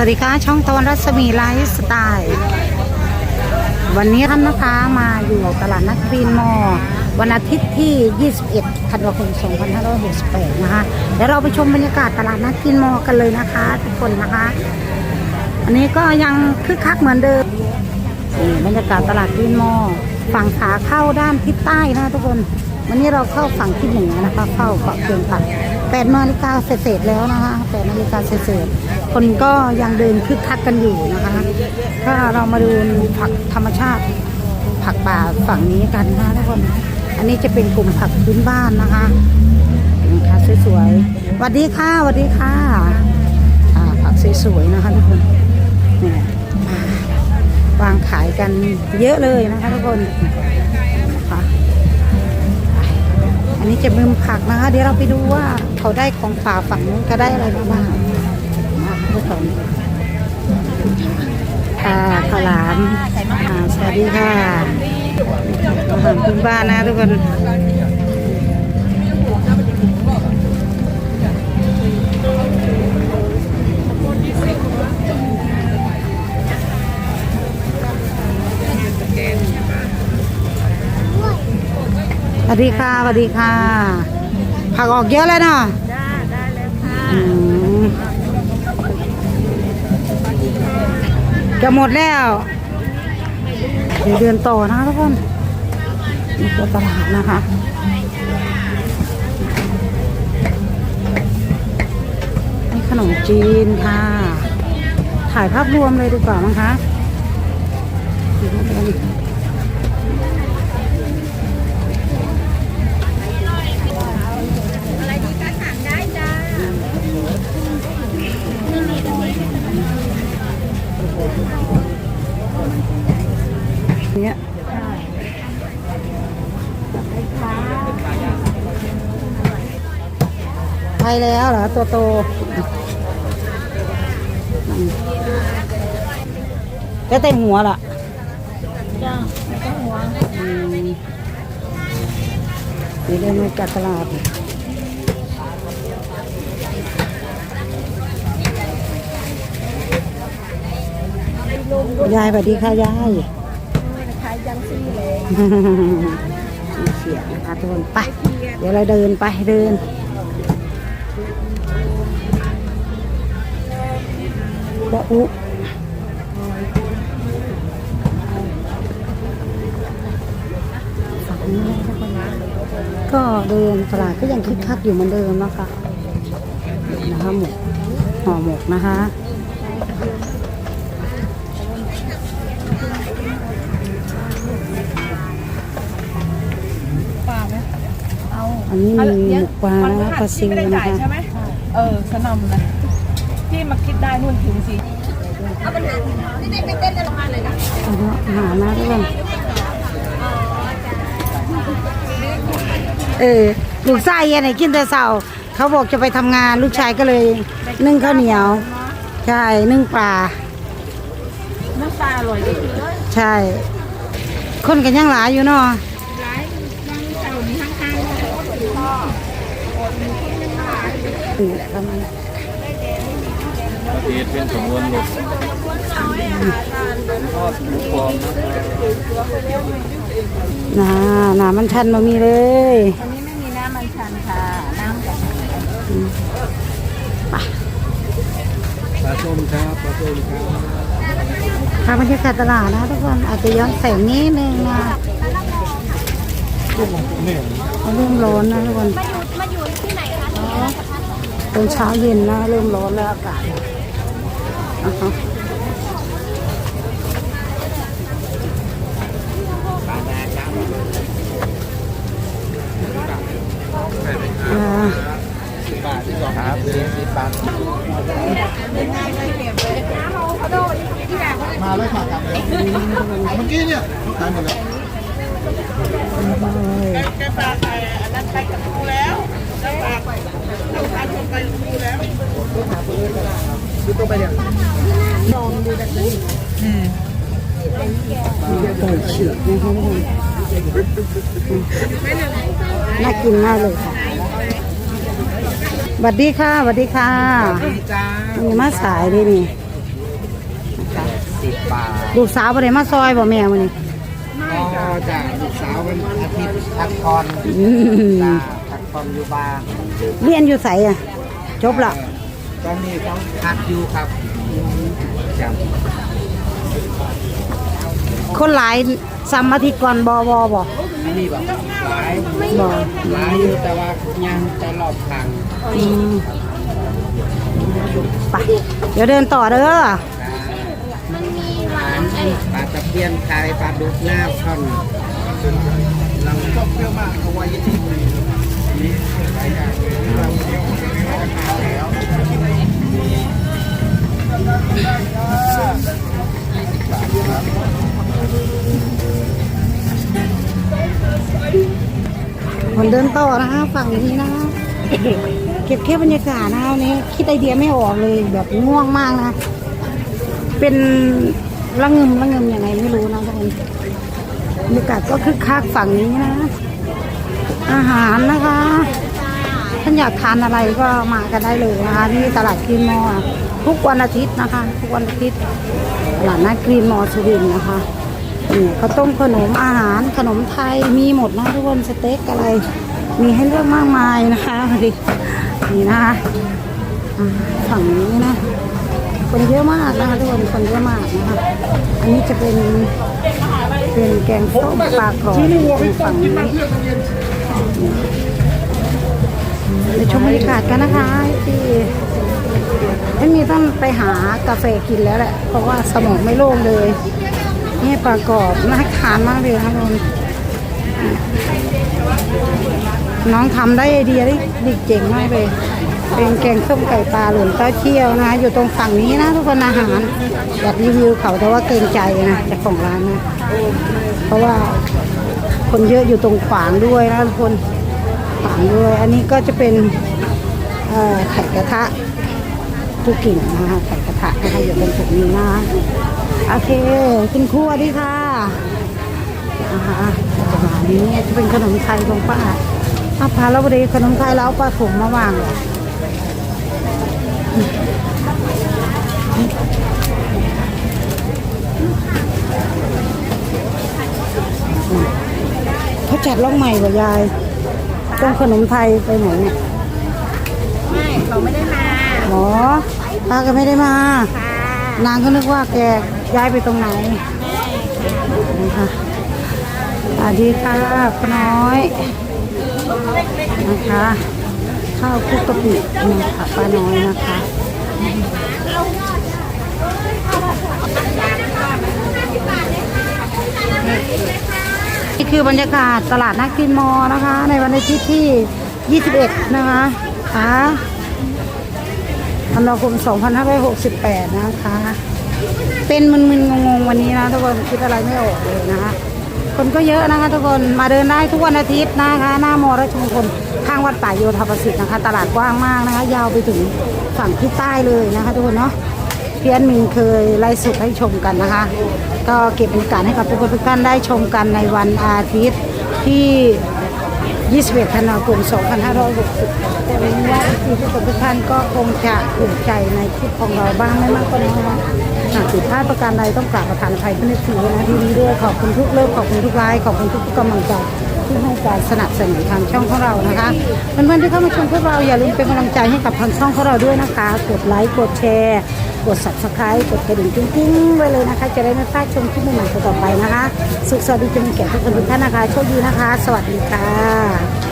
สวัสดีค่ะช่องตะวันรัศมีไลฟ์สไตล์วันนี้ท่านนะคะมาอยู่ตลาดนัดกรีนมอวันอาทิตย์ที่ 21 ธันวาคม 2568 นะคะเดี๋ยวเราไปชมบรรยากาศตลาดนัดกรีนมอกันเลยนะคะ ทุกคนนะคะ อันนี้ก็ยังคึกคักเหมือนเดิมนี่บรรยากาศตลาดกรีนมอฝั่งขาเข้าด้านทิศใต้นะทุกคน วันนี้เราเข้าฝั่งที่หนือนะคะ เข้าเกาะเกียงผัก8นาฬิกาเศษๆแล้วนะคะ8นาฬิกาเศษๆคนก็ยังเดินคึกคักกันอยู่นะคะก็เรามาดูผักธรรมชาติ ผักป่าฝั่งนี้กันนะคะทุกคนอันนี้จะเป็นกลุ่มผักพื้นบ้านนะคะนี่ค่ะสวยๆสวัสดีค่ะสวัสดีค่ะผักสวยๆนะคะทุกคนนี่อ่าวางขายกันเยอะเลยนะคะทุกคน นี้จะมุมผักนะคะ เดี๋ยวเราไปดูว่าเขาได้ของฝาฝั่งนู้นก็ได้อะไรมาบ้างมาทุกคนค่ะข้าวหลามอ่าสวัสดีค่ะอาหารพื้นบ้านนะทุกคน ดีค่ะสวัสดีค่ะ ผักออกเยอะเลยเนาะจ้ได้แล้วค่ะจะหมดแล้ว เดี๋ยวเดินต่อนะทุกคนนี่คือตลาดนะคะนี่ขนมจีนค่ะ ถ่ายภาพรวมเลยดีกว่ามั้งคะ เนี่ยไปแล้วเหรอ ตัวโตอืมก็เต็มหัวล่ะจ้าไม่ต้องห่วงอืมนี่เดินมาจากตลาด ยายสวัสดีค่ะยายขายยังซี่เลยเสียนะคะทุกคนไปเดี๋ยวเราเดินไปเดินปะอุฝั่งนี้นะคะก็เดินตลาดก็ยังคึกคักอยู่เหมือนเดิมนะคะนี่นะคะหมกห่อหมกนะคะ อาอันนี้มีหมกปลานะคะปลาซิวไม่ได้นะจ่ายคะใช่ไหมเออสนำนะพี่มาคิดได้นู่นถึงสิเอาปัญหาที่ได้ไปเต้นกันมาเลยนะเอาเถอะอาหารนะทุกคนเออลูกชายยังไงกินแต่เสาร์เขาบอกจะไปทำงานลูกชายก็เลย นึ่งข้าวเหนียว ใช่นึ่งปลาน้ำปลาอร่อยดีเลยใช่ คนกันยังหลายอยู่เนาะ ร้ายยังเจ้านี้ข้างๆพ่อ นี่แหละประมาณนั้นเอเป็นสำนวนหลุดทอดมูกรอบน่าน่ามันชันมามีเลยอันนี้ไม่มีน้ำมันชันค่ะ น้ำกับปลาส้มครับปลาส้มครับค่ะบรรยากาศตลาดนะทุกคนอาจจะย้อนแสงนิดนึงนะเนี่ยเขาเริ่มร้อนนะทุกคน มาอยู่ที่ไหนคะ ตอ นเช้าเย็นนะ เริ่มร้อนแล้วอากาศนะคะอ่าบาทที่สองครับสี่สิบบาทมาเลยค่ะครับเมื่อกี้เนี่ยขายหมดแล้วแกปลาไก่อันนั้นไปกับครูแล้ว แล้วปลาแล้วปลาชมไปครูแล้วซื้อตัวไปเนี่ยไก่ฉีกนะคะทุกคนน่ากินมากเลยค่ะสวัสดีค่ะสวัสดีค่ะจ้ามีมาสายดินี่มสิบบาทลูกสาวบ่ได้มาซอยบ่แม่มื้อนี้ก็จากลูกสาววันอาทิตย์พักผ่อน อืมจ้าพักผ่อนอยู่บ้านเรียนอยู่ไสอะ จบละตอนนี้เขาพักอยู่ครับครับคนหลายซ้ำอาทิตย์ก่อนบ่บ่บ่อันนี้แบบหลายบ่หลายอยู่แต่ว่ายังจะรอบทางอืมไปเดี๋ยวเดินต่อเด้อร้านปลาตะเพียนไทยปลาดุกหน้าช่อนลังชอบเปรี้ยวมากเขาว่ายี่ที่บุรี คนเดินต่อนะคะฝั่งนี้นะเก็บแค่บรรยากาศนะคะนนี้คิดไอเดียไม่ออกเลยแบบง่วงมากนะ เป็นระงึมระงึมยังไงไม่รู้นะทุกคนบรรยากาศก็คึกคักฝั่งนี้นะ อาหารนะคะท่านอยากทานอะไรก็มากันได้เลยนะคะที่ตลาดกรีนมอทุกวันอาทิตย์นะคะ ทุกวันอาทิตย์ตลาดนัดกรีนมอสุรินนะคะนี่ข้าวต้มขนมอาหารขนมไทยมีหมดนะทุกคนสเต็กอะไร มีให้เลือกมากมายนะคะนี่นี่นะคะฝั่งนี้นะคนเยอะมากนะคะทุกคนคนเยอะมากนะคะอันนี้จะเป็นเป็นแกงส้มปลากรอบฝั่งนี้ ไปชมบรรยากาศกันนะคะที่ไม่มีต้องไปหากาแฟกินแล้วแหละ เพราะว่าสมองไม่โล่งเลย นี่ปลากรอบน่าทานมากเลยคะทุกคนน้องทำได้ไอเดียได้ดีเจ๋งมากเลย เป็นแกงส้มไก่ปลาหลนเต้าเที่ยวนะคะอยู่ตรงฝั่งนี้นะทุกคนอาหารอยากรีวิวเขาแต่ว่าเกรงใจนะเจ้าของร้านนะ เพราะว่า คนเยอะอยู่ตรงขวางด้วยนะทุกคนขวางด้วย อันนี้ก็จะเป็นไข่กระทะผู้กิ่งนะคะไข่กระทะนะคะอยู่ตรงจุดนี้นะโอเคคุณครูสวัสดีค่ะนะคะประมาณนี้จะเป็นขนมไทยของป้าอาพาเราไปดีขนมไทยแล้วป้าผมมาวางเลย เขาจัดล่องใหม่กว่ายายต้องขนมไทยไปไหนเนี่ยไม่เขาไม่ได้มาหมอป้าก็ไม่ได้มา นางก็นึกว่าแกย้ายไปตรงไหนนะคะสวัสดีค่ะป้าน้อยนะคะ ข้าวคลุกกะปินะคะป้าน้อยนะคะ คือบรรยากาศตลาดนักกินมอนะคะ ในวันอาทิตย์ที่ 21 นะคะค่ะธันวาคม 2568 นะคะ เป็นมึนๆ งงๆ วันนี้นะทุกคนคิดอะไรไม่ออกเลยนะคะ คนก็เยอะนะคะทุกคนมาเดินได้ทุกวันอาทิตย์นะคะ หน้ามอราชมงคลข้างวัดป่าโยธาประสิทธิ์นะคะ ตลาดกว้างมากนะคะ ยาวไปถึงฝั่งที่ใต้เลยนะคะทุกคนเนาะ พี่แอนมินเคยไลฟ์สดให้ชมกันนะคะ ก็เก็บบรรยากาศให้กับทุกคนทุกท่านได้ชมกันในวันอาทิตย์ที่ 21 ธันวาคม 2560 แต่วันนี้ที่ทุกคนทุกท่านก็คงจะถูกใจในคลิปของเราบ้างไม่มากก็น้อยนะหากผิดพลาดประการใดต้องกราบประทานอภัยเพื่อนถือนะที่นี้ด้วยขอบคุณทุกเลิฟขอบคุณทุกไลค์ขอบคุณทุกกำลังใจ ที่ให้การสนับสนุนทางช่องของเรานะคะเพื่อนๆที่เข้ามาชมพวกเราอย่าลืมเป็นกำลังใจให้กับทางช่องของเราด้วยนะคะ กดไลค์กดแชร์กด subscribe กดกระดิ่งกิ้งๆไว้เลยนะคะ จะได้ไม่พลาดชมคลิปใหม่ๆต่อไปนะคะ สุขสวัสดีจงมีแก่ทุกคนทุกท่านนะคะโชคดีนะคะ สวัสดีค่ะ